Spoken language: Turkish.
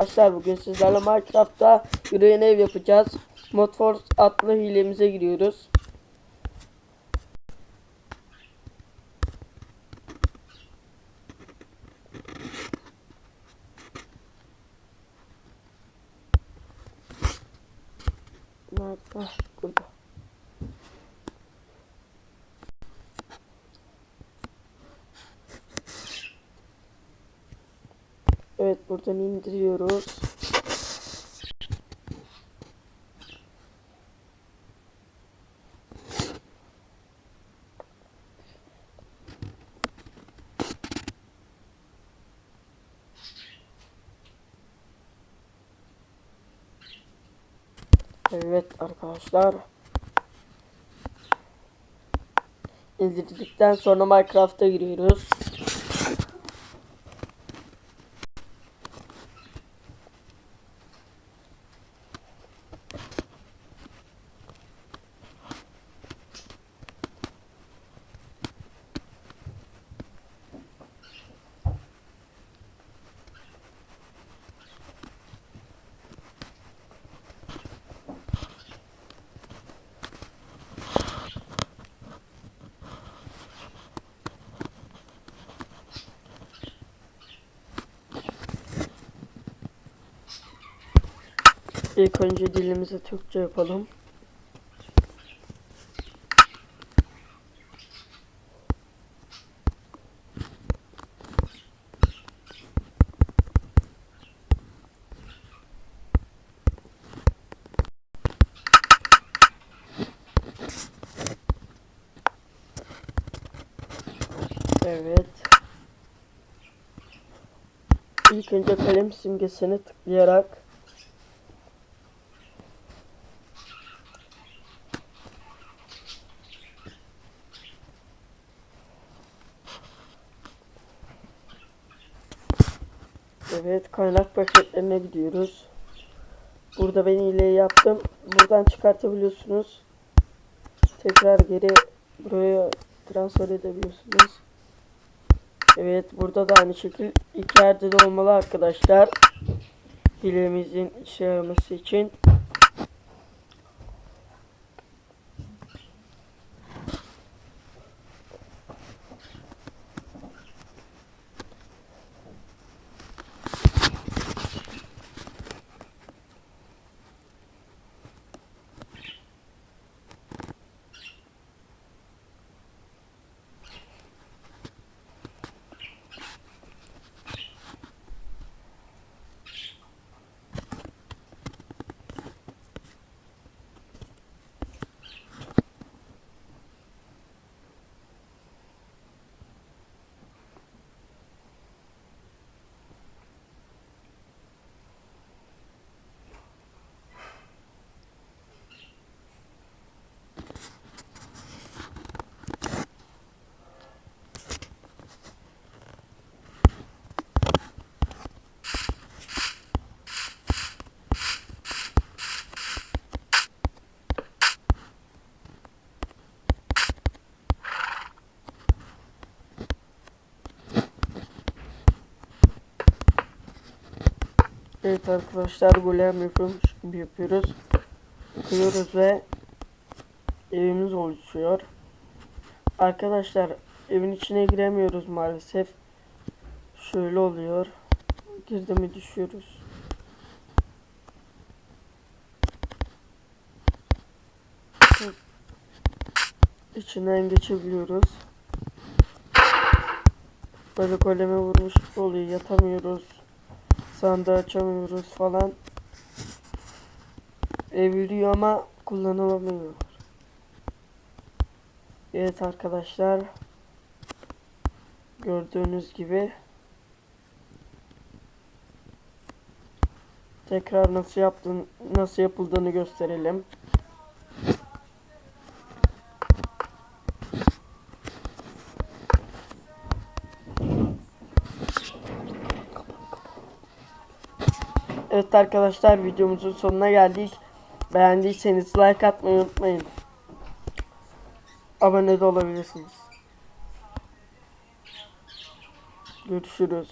Arkadaşlar bugün sizlerle Minecraft'ta yüreğin ev yapacağız. Modforce adlı hilemize giriyoruz. Nerede? Ah, Burada. Evet buradan indiriyoruz. Evet arkadaşlar. İndirdikten sonra Minecraft'a giriyoruz. İlk önce dilimizi Türkçe yapalım. Evet. İlk önce kalem simgesini tıklayarak Evet kaynak paketlerine gidiyoruz. Burada ben hileyi yaptım. Buradan çıkartabiliyorsunuz. Tekrar geri buraya transfer edebiliyorsunuz. Evet burada da aynı şekil iki yerde de olmalı arkadaşlar. Hilemizin işe yaraması için. Evet arkadaşlar golem yapıyormuş gibi yapıyoruz. Kırıyoruz ve evimiz oluşuyor. Arkadaşlar evin içine giremiyoruz maalesef. Şöyle oluyor. Girdi mi düşüyoruz. İçinden geçebiliyoruz. Böyle goleme vurmuş oluyor. Yatamıyoruz sandığı açamıyoruz falan. Eviriyor ama kullanılamıyor. Evet arkadaşlar. Gördüğünüz gibi. Tekrar nasıl yaptın, nasıl yapıldığını gösterelim. Evet arkadaşlar videomuzun sonuna geldik. Beğendiyseniz like atmayı unutmayın. Abone de olabilirsiniz. Görüşürüz.